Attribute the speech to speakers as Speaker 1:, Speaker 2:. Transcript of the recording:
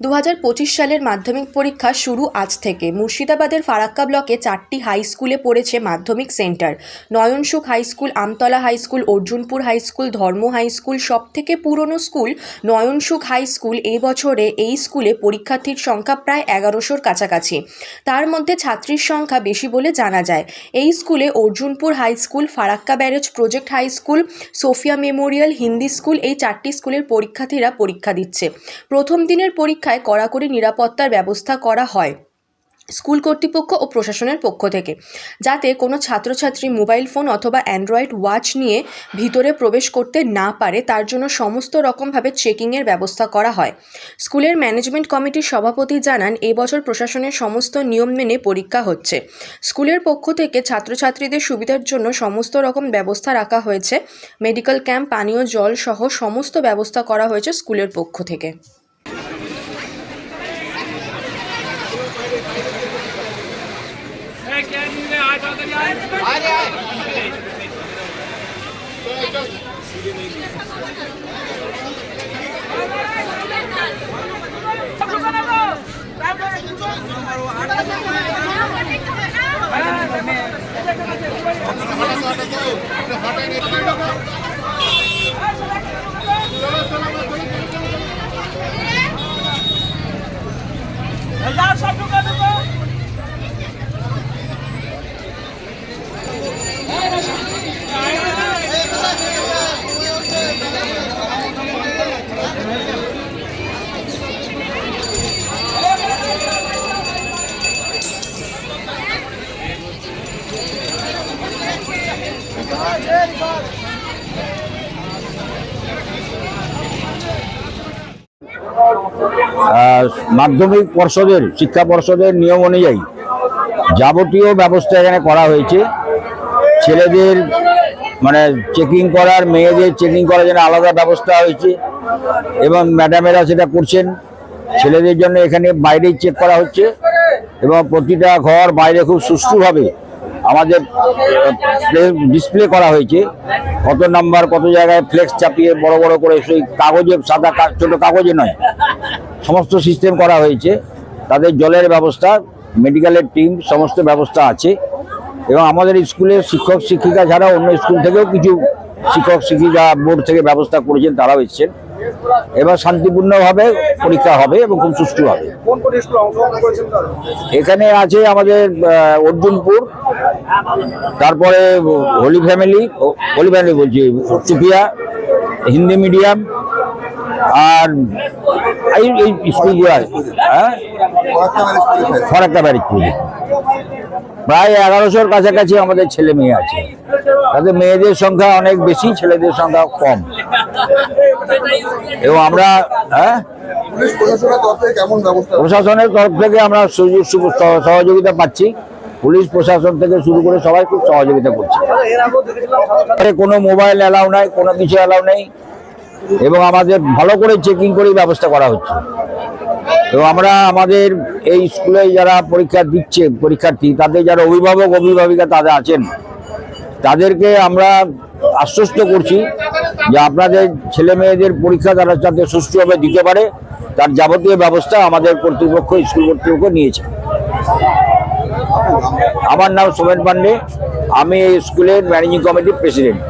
Speaker 1: দু হাজার পঁচিশ সালের মাধ্যমিক পরীক্ষা শুরু আজ থেকে। মুর্শিদাবাদের ফারাক্কা ব্লকে চারটি হাই স্কুলে পড়েছে মাধ্যমিক centre. Nayansukh high school, Amtala high school, Arjunpur high school, Dharma high school সবথেকে পুরনো স্কুল নয়নসুখ হাই স্কুল এই বছরে এই স্কুলে পরীক্ষার্থীর সংখ্যা প্রায় এগারোশোর কাছাকাছি। তার মধ্যে ছাত্রীর সংখ্যা বেশি বলে জানা যায়। এই স্কুলে Arjunpur high school, Farakka barrage project high school, Sophia memorial, Hindi school এই চারটি স্কুলের পরীক্ষার্থীরা পরীক্ষা দিচ্ছে। প্রথম দিনের পরীক্ষায় কড়াকড়ি নিরাপত্তার ব্যবস্থা করা হয় স্কুল কর্তৃপক্ষ ও প্রশাসনের পক্ষ থেকে, যাতে কোনো ছাত্রছাত্রী মোবাইল ফোন অথবা অ্যান্ড্রয়েড ওয়াচ নিয়ে ভিতরে প্রবেশ করতে না পারে, তার জন্য সমস্ত রকমভাবে চেকিংয়ের ব্যবস্থা করা হয়। স্কুলের ম্যানেজমেন্ট কমিটির সভাপতি জানান এবছর প্রশাসনের সমস্ত নিয়ম মেনে পরীক্ষা হচ্ছে। স্কুলের পক্ষ থেকে ছাত্রছাত্রীদের সুবিধার জন্য সমস্ত রকম ব্যবস্থা রাখা হয়েছে। মেডিকেল ক্যাম্প, পানীয় জল সহ সমস্ত ব্যবস্থা করা হয়েছে স্কুলের পক্ষ থেকে।
Speaker 2: সব ঢুকা
Speaker 3: মাধ্যমিক পর্ষদের, শিক্ষা পর্ষদের নিয়ম অনুযায়ী যাবতীয় ব্যবস্থা এখানে করা হয়েছে। ছেলেদের মানে চেকিং করার, মেয়েদের চেকিং করার জন্য আলাদা ব্যবস্থা হয়েছে এবং ম্যাডামেরা সেটা করছেন। ছেলেদের জন্য এখানে বাইরেই চেক করা হচ্ছে এবং প্রতিটা ঘর বাইরে খুব সুষ্ঠুভাবে আমাদের ডিসপ্লে করা হয়েছে। কত নাম্বার কত জায়গায় ফ্লেক্স চাপিয়ে বড় বড় করে সেই কাগজে, সাদা ছোট কাগজে নয়। সমস্ত সিস্টেম করা হয়েছে। তাদের জলের ব্যবস্থা মেডিকেলের টিম সমস্ত ব্যবস্থা আছে। এবং আমাদের স্কুলের শিক্ষক, শিক্ষিকা ছাড়া অন্য স্কুল থেকেও কিছু শিক্ষক, শিক্ষিকা বোর্ড থেকে ব্যবস্থা করেছেন, তারাও এসছেন। এবার শান্তিপূর্ণভাবে পরীক্ষা হবে এবং খুব সুষ্ঠু হবে। এখানে আছে আমাদের অর্জুনপুর, তারপরে হোলি ফ্যামিলি হোলি ফ্যামিলি বলছি, চুপিয়া, হিন্দি মিডিয়াম আর এই এই স্কুলগুলো হ্যাঁ? ফরাক্কা ব্যারিজপুর প্রায় এগারোশোর কাছাকাছি আমাদের ছেলে মেয়ে আছে। তাতে মেয়েদের সংখ্যা অনেক বেশি, ছেলেদের সংখ্যা কম। এবং আমরা হ্যাঁ?
Speaker 4: প্রশাসনের তরফ থেকে
Speaker 3: আমরা সুযোগ সহযোগিতা পাচ্ছি। পুলিশ প্রশাসন থেকে শুরু করে সবাই খুব সহযোগিতা করছে। কোনো মোবাইল অ্যালাউ নাই, কোনো কিছু অ্যালাউ নেই। এবং আমাদের ভালো করে চেকিং করেই ব্যবস্থা করা হচ্ছে। এবং আমরা আমাদের এই স্কুলে যারা পরীক্ষা দিচ্ছে, পরীক্ষার্থী, তাদের যারা অভিভাবক, অভিভাবিকা তাদের আছেন, তাদেরকে আমরা আশ্বস্ত করছি যে আপনাদের ছেলে মেয়েদের পরীক্ষা তারা যাতে সুষ্ঠুভাবে দিতে পারে, তার যাবতীয় ব্যবস্থা আমাদের কর্তৃপক্ষ, স্কুল কর্তৃপক্ষ নিয়েছে। আমার নাম সোমেন পান্ডে, আমি এই স্কুলের ম্যানেজিং কমিটির প্রেসিডেন্ট